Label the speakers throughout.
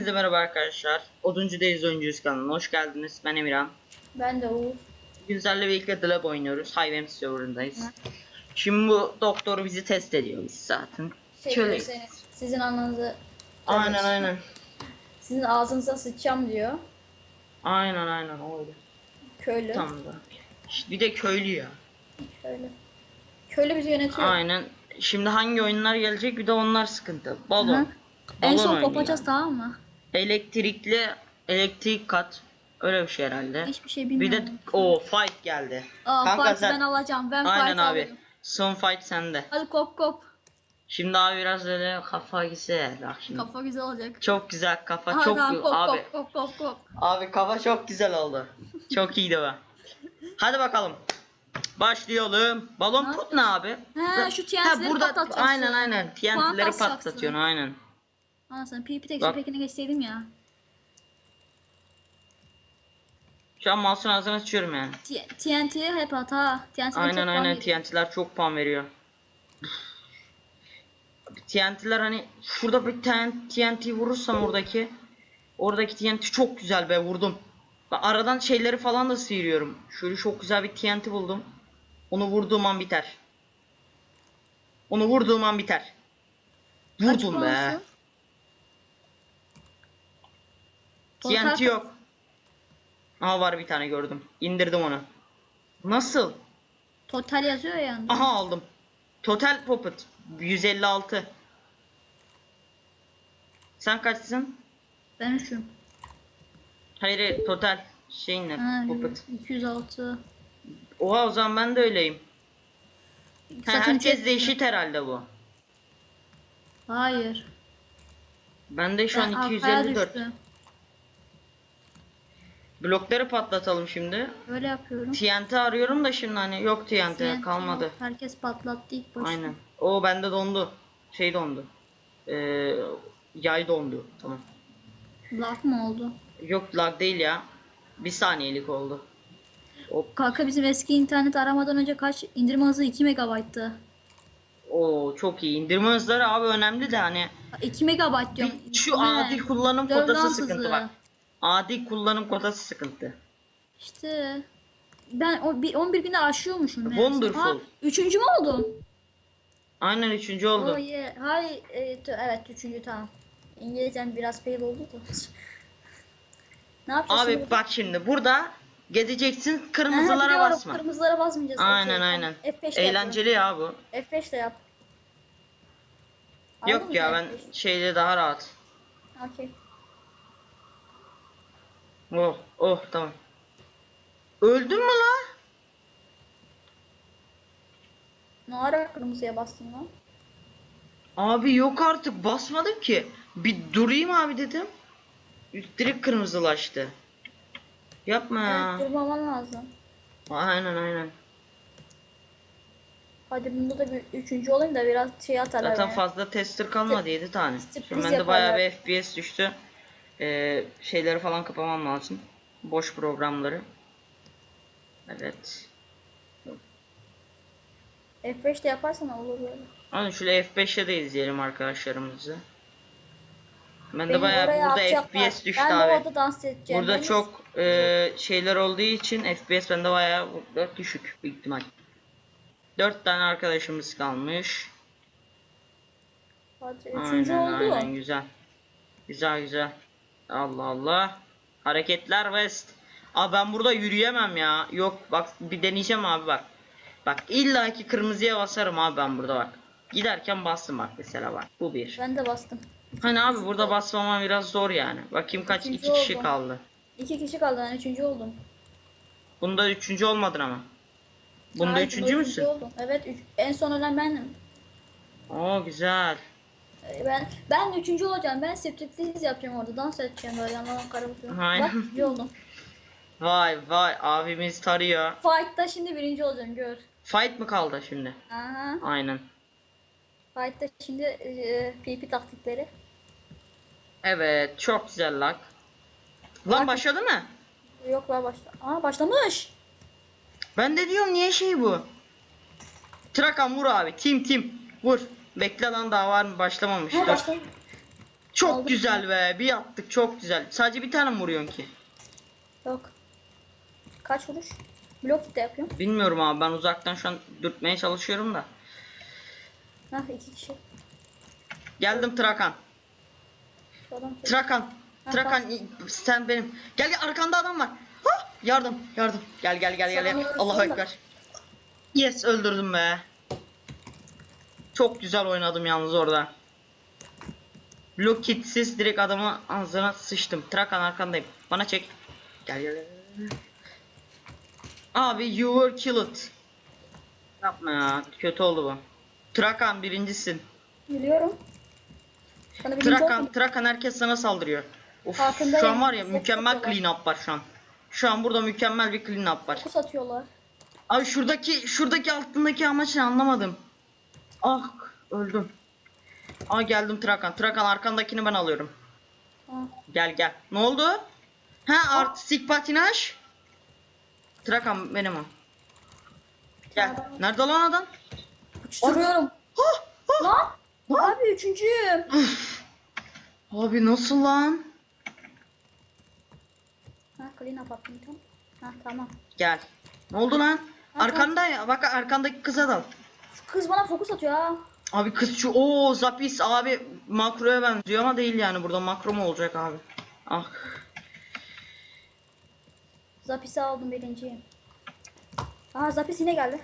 Speaker 1: Herkese merhaba arkadaşlar. Oduncu Deniz Oyuncuyuz kanalına hoş geldiniz. Ben Emirhan.
Speaker 2: Ben de Uğur.
Speaker 1: Güzelle birlikte The Lab oynuyoruz. Hayvem serverındayız. Şimdi bu doktor bizi test ediyor biz zaten.
Speaker 2: Şey
Speaker 1: Şöyle-
Speaker 2: seni, sizin ananızı
Speaker 1: Aynen aynen.
Speaker 2: sizin ağzınıza sıçacağım diyor.
Speaker 1: Aynen aynen öyle.
Speaker 2: Köylü.
Speaker 1: Tam da. İşte bir de köylü ya.
Speaker 2: Köylü. Köylü bizi yönetiyor.
Speaker 1: Aynen. Şimdi hangi oyunlar gelecek bir de onlar sıkıntı. Balon.
Speaker 2: Hı. En
Speaker 1: Balon
Speaker 2: son kopacağız tamam mı?
Speaker 1: Elektrikli elektrik kat. Öyle bir şey herhalde.
Speaker 2: Hiçbir şey
Speaker 1: Bir
Speaker 2: bilmiyorum.
Speaker 1: de o fight geldi.
Speaker 2: Aa,
Speaker 1: Kanka
Speaker 2: fight'ı
Speaker 1: sen-
Speaker 2: ben alacağım. Ben
Speaker 1: Aynen
Speaker 2: fight
Speaker 1: abi.
Speaker 2: alayım.
Speaker 1: Son fight sende.
Speaker 2: Hadi kop kop.
Speaker 1: Şimdi abi biraz böyle kafa güzel. Bak şimdi.
Speaker 2: Kafa güzel olacak.
Speaker 1: Çok güzel kafa
Speaker 2: Aha,
Speaker 1: çok
Speaker 2: tamam, kop,
Speaker 1: abi
Speaker 2: kop kop kop kop.
Speaker 1: abi kafa çok güzel oldu. Çok iyiydi be. Hadi bakalım. Başlayalım. Balon
Speaker 2: Ne
Speaker 1: put ne abi?
Speaker 2: He, şu TNT'leri
Speaker 1: burada
Speaker 2: patlatacaksın.
Speaker 1: aynen aynen
Speaker 2: Puan
Speaker 1: TNT'leri patlatıyorsun aynen.
Speaker 2: Anasını PP tek
Speaker 1: Bak.
Speaker 2: pekine geçseydim ya.
Speaker 1: Şu an mouse'un ağzını açıyorum yani.
Speaker 2: T- TNT'ye hep at ha. TNT'ye çok
Speaker 1: Aynen aynen. TNT'ler çok puan veriyor. TNT'ler hani şurada bir TNT vurursam oradaki oradaki TNT çok güzel be vurdum. Bak aradan şeyleri falan da sıyırıyorum. Şöyle çok güzel bir TNT buldum. Onu vurduğum an biter. Onu vurduğum an biter.
Speaker 2: Kaç
Speaker 1: Vurdum be.
Speaker 2: puansın? Total
Speaker 1: TNT yok. Aha var bir tane gördüm. İndirdim onu. Nasıl?
Speaker 2: Total yazıyor ya.
Speaker 1: Aha aldım. Total Puppet 156. Sen kaçsın?
Speaker 2: Ben üçüm.
Speaker 1: Hayır, hayır total şey ne?
Speaker 2: Ha,
Speaker 1: Puppet.
Speaker 2: 206.
Speaker 1: Oha o zaman ben de öyleyim. Ha,
Speaker 2: Zaten
Speaker 1: herkes de eşit herhalde bu.
Speaker 2: Hayır.
Speaker 1: Ben de şu
Speaker 2: Ben
Speaker 1: an
Speaker 2: arkaya
Speaker 1: 254.
Speaker 2: düştüm.
Speaker 1: Blokları patlatalım şimdi.
Speaker 2: Böyle yapıyorum.
Speaker 1: TNT arıyorum da şimdi hani yok TNT,
Speaker 2: TNT
Speaker 1: kalmadı.
Speaker 2: yok. Herkes patlattı ilk başta.
Speaker 1: Aynen. O bende dondu. Şey dondu. Ee, yay dondu. Tamam.
Speaker 2: Lag mı oldu?
Speaker 1: Yok lag değil ya. Bir saniyelik oldu. Hop.
Speaker 2: Kanka bizim eski internet aramadan önce kaç indirme hızı 2 megabayttı.
Speaker 1: Oo çok iyi. İndirme hızları abi önemli de hani
Speaker 2: 2 megabayt diyorum.
Speaker 1: bir- şu adil kullanım kotası sıkıntı
Speaker 2: hızı.
Speaker 1: Adil kullanım kotası sıkıntı.
Speaker 2: İşte ben o bir 11 günde aşıyormuşum.
Speaker 1: Wonderful.
Speaker 2: Ha, üçüncü mü oldum?
Speaker 1: Aynen üçüncü oldu.
Speaker 2: Oh yeah. Hay, e, evet üçüncü tamam. İngilizcem biraz fail oldu da. ne yapacağız
Speaker 1: Abi
Speaker 2: şimdi?
Speaker 1: bak şimdi burada gezeceksin
Speaker 2: Aha,
Speaker 1: kırmızılara
Speaker 2: biliyorum,
Speaker 1: basma.
Speaker 2: Kırmızılara basmayacağız.
Speaker 1: Aynen
Speaker 2: Okey,
Speaker 1: aynen.
Speaker 2: tamam. F5 de
Speaker 1: Eğlenceli ya bu.
Speaker 2: yapalım. F5 de yap. Aldın
Speaker 1: Yok ya ben
Speaker 2: F5?
Speaker 1: şeyde daha rahat.
Speaker 2: Okey.
Speaker 1: Oh oh tamam. Öldün mü la?
Speaker 2: Ne ara kırmızıya bastın lan?
Speaker 1: Abi yok artık basmadım ki. Bir durayım abi dedim. Direkt kırmızılaştı. Yapma ya.
Speaker 2: Evet durmaman lazım.
Speaker 1: Aynen aynen.
Speaker 2: Hadi bunda da bir üçüncü olayım da biraz şey atarlar.
Speaker 1: Zaten
Speaker 2: beni.
Speaker 1: fazla tester kalmadı 7 tane.
Speaker 2: sürpriz
Speaker 1: Şimdi bende bayağı bir FPS düştü. Ee, şeyleri falan kapamam lazım. Boş programları. Evet.
Speaker 2: F5 de yaparsan olur böyle.
Speaker 1: Hadi şöyle F5'e de izleyelim arkadaşlarımızı. Bende
Speaker 2: Beni
Speaker 1: bayağı burada. FPS düştü
Speaker 2: ben de
Speaker 1: abi.
Speaker 2: orada dans edeceğim.
Speaker 1: Burada
Speaker 2: Beni-
Speaker 1: çok e, şeyler olduğu için FPS bende bayağı düşük büyük ihtimal. 4 tane arkadaşımız kalmış.
Speaker 2: Hadi
Speaker 1: Aynen
Speaker 2: oldu.
Speaker 1: aynen güzel. Güzel güzel. Allah Allah. Hareketler West. Abi ben burada yürüyemem ya. Yok bak bir deneyeceğim abi bak. Bak illaki kırmızıya basarım abi ben burada bak. Giderken bastım bak mesela bak. Bu bir.
Speaker 2: Ben de bastım.
Speaker 1: Hani abi burada basmama biraz zor yani. Bakayım kaç
Speaker 2: Üçüncü
Speaker 1: iki kişi
Speaker 2: oldum.
Speaker 1: kaldı.
Speaker 2: İki kişi kaldı ben üçüncü oldum.
Speaker 1: Bunda üçüncü olmadın ama. Bunda
Speaker 2: Hayır,
Speaker 1: üçüncü müsün?
Speaker 2: oldum. Evet üç, en son ölen benim.
Speaker 1: Oo güzel.
Speaker 2: Ben ben üçüncü olacağım. Ben striptease yapacağım orada. Dans edeceğim böyle yanlardan kara bakıyorum.
Speaker 1: Aynen.
Speaker 2: Bak oldum.
Speaker 1: Vay vay abimiz tarıyor.
Speaker 2: Fight'ta şimdi birinci olacağım gör.
Speaker 1: Fight mı kaldı şimdi?
Speaker 2: Aha.
Speaker 1: Aynen.
Speaker 2: Fight'ta şimdi e, PP taktikleri.
Speaker 1: Evet çok güzel lak. Lan
Speaker 2: Bak-
Speaker 1: başladı mı?
Speaker 2: Yok var başla. Aa başlamış.
Speaker 1: Ben de diyorum niye şey bu? Trakan vur abi. Tim tim. Vur. Bekle lan daha var mı? Başlamamış.
Speaker 2: Ha
Speaker 1: Dur. Çok
Speaker 2: Aldım.
Speaker 1: güzel be. Bir attık çok güzel. Sadece bir tane mi vuruyorsun ki?
Speaker 2: Yok. Kaç vuruş? Blok de yapıyorum.
Speaker 1: Bilmiyorum abi ben uzaktan şu an dürtmeye çalışıyorum da.
Speaker 2: Hah iki kişi.
Speaker 1: Geldim Trakan.
Speaker 2: Şu adam
Speaker 1: Trakan.
Speaker 2: Ha,
Speaker 1: Trakan sen benim. Gel gel arkanda adam var. Hah, yardım yardım. Gel gel gel gel.
Speaker 2: Sana
Speaker 1: gel.
Speaker 2: yardım
Speaker 1: Allahu
Speaker 2: da.
Speaker 1: ekber. Yes öldürdüm be. Çok güzel oynadım yalnız orada. Blok kitsiz direkt adamı ağzına sıçtım. Trakan arkandayım. Bana çek. Gel gel. gel. Abi you were killed. Yapma ya. Kötü oldu bu. Trakan birincisin.
Speaker 2: Biliyorum. Sana birinci
Speaker 1: Trakan,
Speaker 2: oldum.
Speaker 1: Trakan herkes sana saldırıyor. Of,
Speaker 2: Farkındayım.
Speaker 1: şu an var ya
Speaker 2: Çok
Speaker 1: mükemmel
Speaker 2: satıyorlar.
Speaker 1: clean up var şu an. Şu an burada mükemmel bir clean up var.
Speaker 2: Fokus atıyorlar.
Speaker 1: Abi şuradaki şuradaki altındaki amaç ne anlamadım. Ah öldüm. Aa geldim Trakan. Trakan arkandakini ben alıyorum.
Speaker 2: Ha.
Speaker 1: Gel gel. Ne oldu? Ha artistik patinaj. Trakan benim o. Gel. Nerede lan adam?
Speaker 2: Uçturuyorum.
Speaker 1: Hah, hah.
Speaker 2: Lan. Abi üçüncüyüm.
Speaker 1: Abi nasıl lan?
Speaker 2: Ha clean up attım. Ha tamam.
Speaker 1: Gel. Ne oldu lan?
Speaker 2: Ha,
Speaker 1: Arkanda ya. Bak arkandaki kıza dal.
Speaker 2: Şu kız bana fokus atıyor ha.
Speaker 1: Abi kız şu o Zapis abi makroya benziyor ama değil yani burada makro mu olacak abi? Ah
Speaker 2: Zapis'i aldım birinciyim. Aa Zapis yine geldi.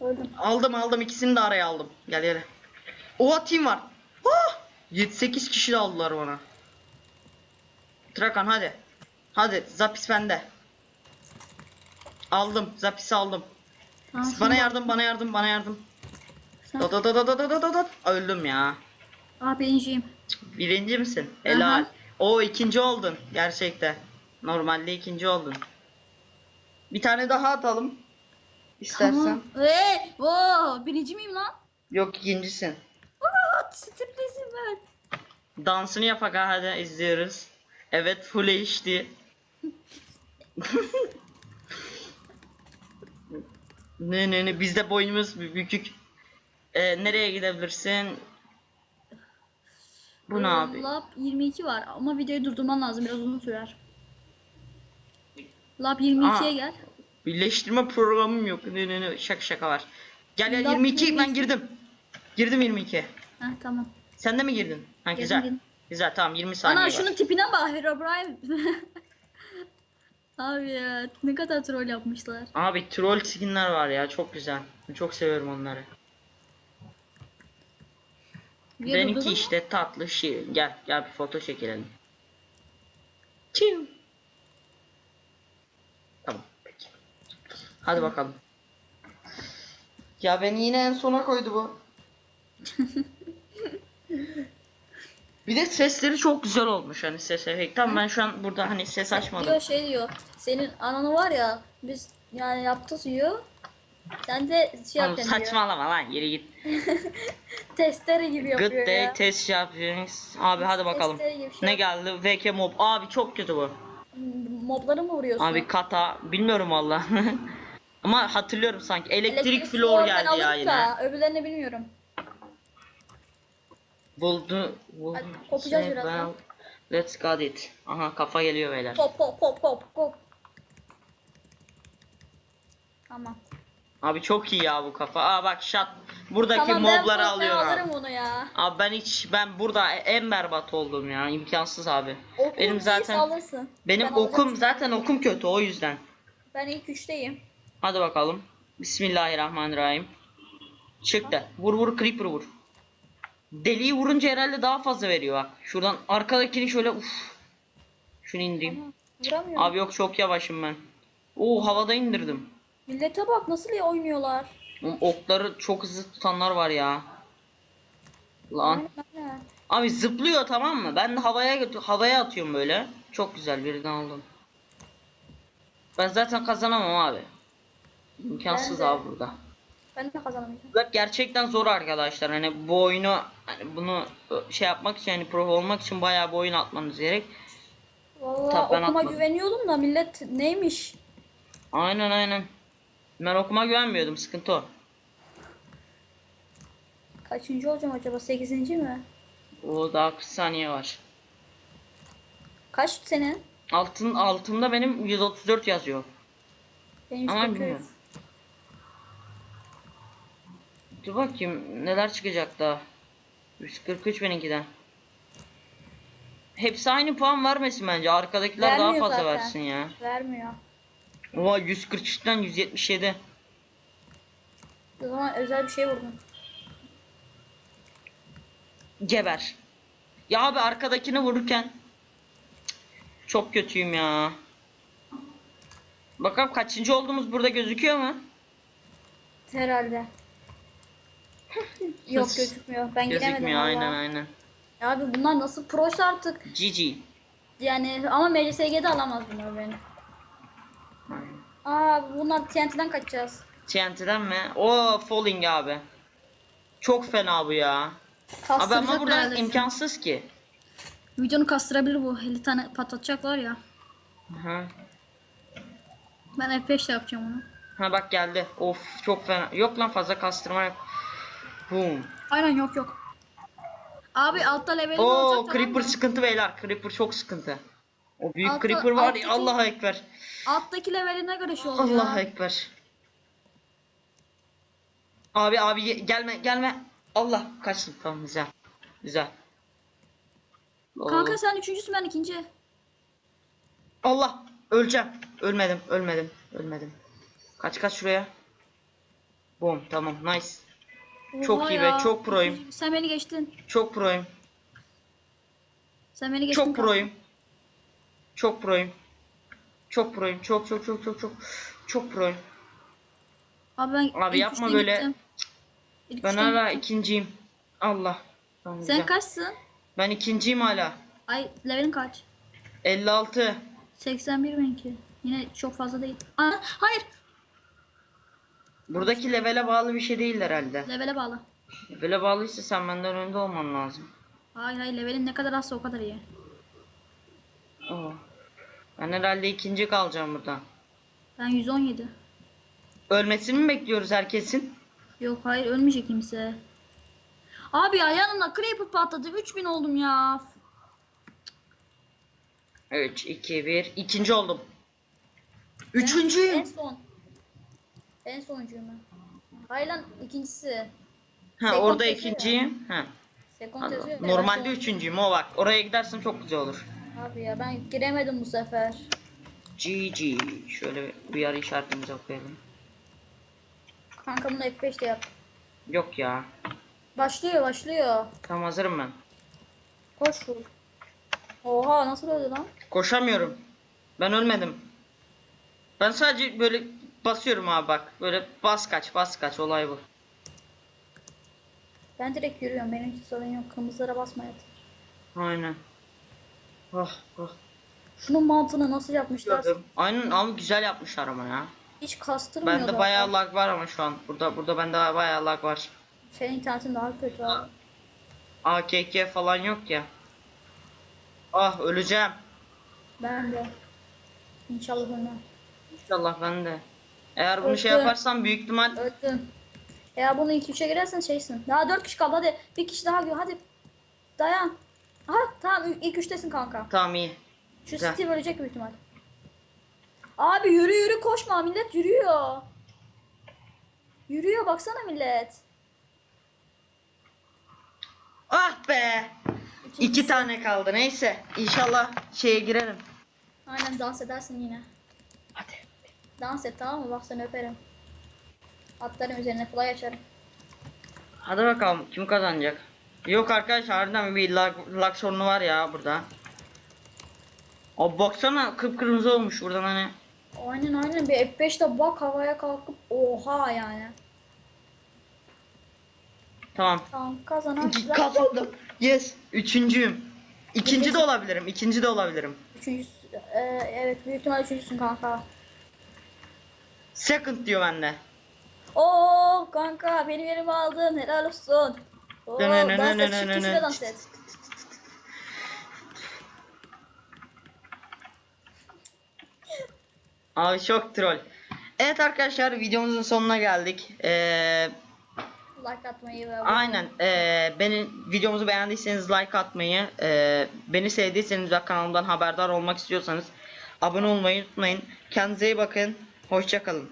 Speaker 2: Öldüm.
Speaker 1: aldım aldım ikisini de araya aldım. Gel gel. Oha team var. Ah! 7-8 kişi de aldılar bana. Trakan hadi. Hadi Zapis bende. Aldım Zapis'i aldım.
Speaker 2: Ha,
Speaker 1: Bana yardım, bana yardım, bana yardım.
Speaker 2: Sen...
Speaker 1: Dot dot dot dot dot dot dot. Öldüm ya.
Speaker 2: Aa birinciyim.
Speaker 1: Birinci misin? Helal. O ikinci oldun gerçekte. Normalde ikinci oldun. Bir tane daha atalım. İstersen.
Speaker 2: Tamam. Ee, oo, birinci miyim lan?
Speaker 1: Yok ikincisin.
Speaker 2: What? Striptease ben.
Speaker 1: Dansını yapak hadi izliyoruz. Evet full HD. ne ne ne bizde boyumuz bü- bükük. Ee, nereye gidebilirsin? Bu ne abi?
Speaker 2: Lab 22 var ama videoyu durdurman lazım biraz uzun sürer. Lab 22'ye
Speaker 1: Aa.
Speaker 2: gel.
Speaker 1: Birleştirme programım yok. Ne ne ne şaka şaka var. Gel
Speaker 2: Lab
Speaker 1: 22 ben
Speaker 2: 22.
Speaker 1: girdim. Girdim 22.
Speaker 2: Heh tamam.
Speaker 1: Sen de mi girdin? Ha
Speaker 2: Girdim,
Speaker 1: güzel.
Speaker 2: girdim.
Speaker 1: Güzel tamam 20 saniye
Speaker 2: Ana
Speaker 1: var.
Speaker 2: şunun tipine bak Herobrine. Abi ya ne kadar troll yapmışlar.
Speaker 1: Abi troll skinler var ya çok güzel. Çok seviyorum onları.
Speaker 2: Video
Speaker 1: Benimki
Speaker 2: durdurdun mu?
Speaker 1: işte tatlı şirin. Gel gel bir foto çekelim. Çiu. Tamam peki. Hadi bakalım. Ya beni yine en sona koydu bu. bir de sesleri çok güzel olmuş hani ses efekti. Tamam ben şu an burada hani ses açmadım.
Speaker 2: Diyor şey diyor. Senin ananı var ya biz yani yaptık diyor. Sen de şey
Speaker 1: Oğlum
Speaker 2: yapacaksın diyor.
Speaker 1: saçmalama lan yere git.
Speaker 2: Testere gibi yapıyor
Speaker 1: Good day
Speaker 2: ya.
Speaker 1: test yapıyoruz. Abi hadi bakalım.
Speaker 2: Testere gibi şey
Speaker 1: Ne geldi? VK mob. Abi çok kötü bu.
Speaker 2: Mobları mı vuruyorsun?
Speaker 1: Abi kata bilmiyorum valla. Ama hatırlıyorum sanki. Elektrik,
Speaker 2: Elektrik
Speaker 1: floor geldi ya yine.
Speaker 2: Öbürlerini bilmiyorum.
Speaker 1: Buldu. buldu.
Speaker 2: Hadi, kopacağız
Speaker 1: Say
Speaker 2: birazdan.
Speaker 1: well. Let's got it. Aha kafa geliyor beyler.
Speaker 2: Pop pop pop pop pop. Tamam.
Speaker 1: Abi çok iyi ya bu kafa. Aa bak shot. Buradaki
Speaker 2: tamam ben,
Speaker 1: mobları
Speaker 2: ben
Speaker 1: alıyor
Speaker 2: alırım
Speaker 1: abi.
Speaker 2: onu ya.
Speaker 1: Abi ben hiç ben burada en berbat oldum ya. imkansız abi.
Speaker 2: Okum
Speaker 1: Benim zaten
Speaker 2: alırsın.
Speaker 1: benim
Speaker 2: Ben
Speaker 1: okum
Speaker 2: alacağım.
Speaker 1: zaten okum kötü o yüzden.
Speaker 2: Ben ilk üçteyim.
Speaker 1: Hadi bakalım. Bismillahirrahmanirrahim. Çıktı. Vur vur creeper vur. Deliği vurunca herhalde daha fazla veriyor bak. Şuradan arkadakini şöyle uf. Şunu indireyim.
Speaker 2: Vuramıyorum.
Speaker 1: Abi yok çok yavaşım ben. Oo havada indirdim.
Speaker 2: Millete bak nasıl iyi oynuyorlar.
Speaker 1: Oğlum, Okları çok hızlı tutanlar var ya. Lan.
Speaker 2: Aynen.
Speaker 1: Abi zıplıyor tamam mı? Ben de havaya götü- havaya atıyorum böyle. Çok güzel birden aldım. Ben zaten kazanamam abi. İmkansız abi burada.
Speaker 2: Ben de kazanamayacağım.
Speaker 1: Gerçekten zor arkadaşlar. Hani bu oyunu hani bunu şey yapmak için hani pro olmak için bayağı bir oyun atmanız gerek.
Speaker 2: Valla
Speaker 1: Tabii ben
Speaker 2: okuma
Speaker 1: atmadım.
Speaker 2: güveniyordum da millet neymiş?
Speaker 1: Aynen aynen. Ben okuma güvenmiyordum sıkıntı o.
Speaker 2: Kaçıncı olacağım acaba? Sekizinci mi?
Speaker 1: O daha 40 saniye var.
Speaker 2: Kaç senin?
Speaker 1: Altın altımda benim 134 yazıyor.
Speaker 2: Benim
Speaker 1: Ama
Speaker 2: 143.
Speaker 1: bilmiyorum. Dur bakayım neler çıkacak daha. 143 benimkiden. Hepsi aynı puan vermesin bence. Arkadakiler daha
Speaker 2: Vermiyor
Speaker 1: fazla
Speaker 2: zaten.
Speaker 1: versin ya.
Speaker 2: Vermiyor.
Speaker 1: Oha 143'ten 177.
Speaker 2: O zaman özel bir şey vurdum.
Speaker 1: Geber. Ya abi arkadakini vururken çok kötüyüm ya. Bakalım kaçıncı olduğumuz burada gözüküyor mu?
Speaker 2: Herhalde. Yok gözükmüyor. Ben
Speaker 1: Gözükmüyor
Speaker 2: valla.
Speaker 1: aynen aynen.
Speaker 2: Ya Abi bunlar nasıl proysa artık.
Speaker 1: GG.
Speaker 2: Yani ama MCSG'de alamaz bunlar beni. Aa bunlar TNT'den kaçacağız.
Speaker 1: TNT'den mi? O Falling abi. Çok fena bu ya. Abi
Speaker 2: Kastıracak
Speaker 1: ama burada
Speaker 2: herhalde.
Speaker 1: imkansız ki.
Speaker 2: Videonu kastırabilir bu. 50 tane patlatacaklar ya.
Speaker 1: Hı.
Speaker 2: Ben F5 ile yapacağım onu.
Speaker 1: Ha bak geldi. Of çok fena. Yok lan fazla kastırma yok. Boom.
Speaker 2: Aynen yok yok. Abi altta levelim
Speaker 1: Oo
Speaker 2: olacak
Speaker 1: Creeper
Speaker 2: tamam mı?
Speaker 1: sıkıntı beyler. Creeper çok sıkıntı. O büyük
Speaker 2: Altta-
Speaker 1: Creeper var
Speaker 2: alttaki-
Speaker 1: ya Allah'a ekber.
Speaker 2: Alttaki leveline göre şey oluyor.
Speaker 1: Allah'a ekber. Abi abi ye- gelme gelme. Allah kaçtım tamam güzel. Güzel.
Speaker 2: Kanka
Speaker 1: Oo.
Speaker 2: sen üçüncüsün ben ikinci.
Speaker 1: Allah öleceğim. Ölmedim ölmedim ölmedim. Kaç kaç şuraya. Boom tamam nice. Çok iyi be,
Speaker 2: ya.
Speaker 1: çok proyum.
Speaker 2: Sen beni geçtin.
Speaker 1: Çok proyum.
Speaker 2: Sen beni geçtin.
Speaker 1: Çok
Speaker 2: kanka.
Speaker 1: proyum. Çok proyum. Çok proyum. Çok çok çok çok çok çok proyum.
Speaker 2: Abi ben
Speaker 1: Abi yapma böyle.
Speaker 2: gittim. İlk
Speaker 1: Ben hala
Speaker 2: gittim.
Speaker 1: ikinciyim. Allah.
Speaker 2: Sen
Speaker 1: güzel.
Speaker 2: kaçsın?
Speaker 1: Ben ikinciyim hala.
Speaker 2: Ay levelin kaç?
Speaker 1: 56.
Speaker 2: 81 benimki. Yine çok fazla değil. Aa, hayır.
Speaker 1: Buradaki levele bağlı bir şey değil herhalde.
Speaker 2: Levele bağlı.
Speaker 1: Levele bağlıysa sen benden önde olman lazım.
Speaker 2: Hayır hayır levelin ne kadar azsa o kadar iyi.
Speaker 1: Oo. Ben herhalde ikinci kalacağım burada.
Speaker 2: Ben 117.
Speaker 1: Ölmesini mi bekliyoruz herkesin?
Speaker 2: Yok hayır ölmeyecek kimse. Abi ya yanımda creeper patladı. 3000 oldum ya.
Speaker 1: 3, 2, 1. İkinci oldum.
Speaker 2: En
Speaker 1: Üçüncüyüm.
Speaker 2: son. En sonuncuyum ben. Hayır lan ikincisi.
Speaker 1: Ha
Speaker 2: Sekon
Speaker 1: orada
Speaker 2: yazıyor ya.
Speaker 1: ikinciyim. Ha.
Speaker 2: Yazıyor. ya,
Speaker 1: Normalde
Speaker 2: ben
Speaker 1: üçüncüyüm o bak. Oraya gidersem çok güzel olur.
Speaker 2: Abi ya ben giremedim bu sefer.
Speaker 1: GG. Şöyle bir uyarı işaretimizi okuyalım.
Speaker 2: Kanka bunu F5 de yap.
Speaker 1: Yok ya.
Speaker 2: Başlıyor başlıyor.
Speaker 1: Tam hazırım ben.
Speaker 2: Koş vur. Oha nasıl öldü lan?
Speaker 1: Koşamıyorum. Ben ölmedim. Ben sadece böyle basıyorum abi bak. Böyle bas kaç bas kaç olay bu.
Speaker 2: Ben direkt yürüyorum. Benim hiç sorun yok. Kırmızılara basma yeter.
Speaker 1: Aynen. Oh, oh.
Speaker 2: Şunun mantığını nasıl yapmışlar?
Speaker 1: Aynen ama güzel yapmışlar ama ya.
Speaker 2: Hiç kastırmıyor
Speaker 1: Bende bayağı lag var ama şu an. Burada burada bende bayağı lag var.
Speaker 2: Senin internetin daha kötü abi.
Speaker 1: AKK falan yok ya. Ah öleceğim.
Speaker 2: Ben de. İnşallah ölmem.
Speaker 1: İnşallah ben de. Eğer bunu şey
Speaker 2: Öldü.
Speaker 1: yaparsam büyük ihtimal
Speaker 2: Öldüm. Eğer bunu 2-3'e girersen şeysin. Daha 4 kişi kaldı hadi. Bir kişi daha gör hadi. Dayan. Aha tamam ilk 3'tesin kanka.
Speaker 1: tamam iyi.
Speaker 2: Şu
Speaker 1: Güzel.
Speaker 2: Steve ölecek büyük ihtimal. Abi yürü yürü koşma millet yürüyor. Yürüyor baksana millet.
Speaker 1: Ah be. İki tane kaldı neyse. İnşallah şeye girerim.
Speaker 2: Aynen dans edersin yine. Dans et tamam mı? Bak seni öperim. Atlarım üzerine fly açarım.
Speaker 1: Hadi bakalım kim kazanacak? Yok arkadaşlar harbiden bir lag, lag sorunu var ya burada. Abi baksana kıpkırmızı olmuş buradan hani.
Speaker 2: Aynen aynen bir F5'te bak havaya kalkıp oha yani.
Speaker 1: Tamam.
Speaker 2: Tamam kazanan.
Speaker 1: Kazandım. Yes. Üçüncüyüm. İkinci de olabilirim. ikinci de olabilirim.
Speaker 2: Üçüncüsü, e, evet büyük ihtimal üçüncüsün kanka.
Speaker 1: Second diyor bende.
Speaker 2: Oo kanka benim yerimi aldın helal olsun. Oo
Speaker 1: ne, ne,
Speaker 2: dans
Speaker 1: ne,
Speaker 2: et şu kişiyle
Speaker 1: ne.
Speaker 2: dans et.
Speaker 1: Abi çok troll. Evet arkadaşlar videomuzun sonuna geldik. Ee,
Speaker 2: like atmayı ve abone
Speaker 1: Aynen. eee beni videomuzu beğendiyseniz like atmayı, eee, beni sevdiyseniz ve kanalımdan haberdar olmak istiyorsanız abone olmayı unutmayın. Kendinize iyi bakın. Hoşça kalın.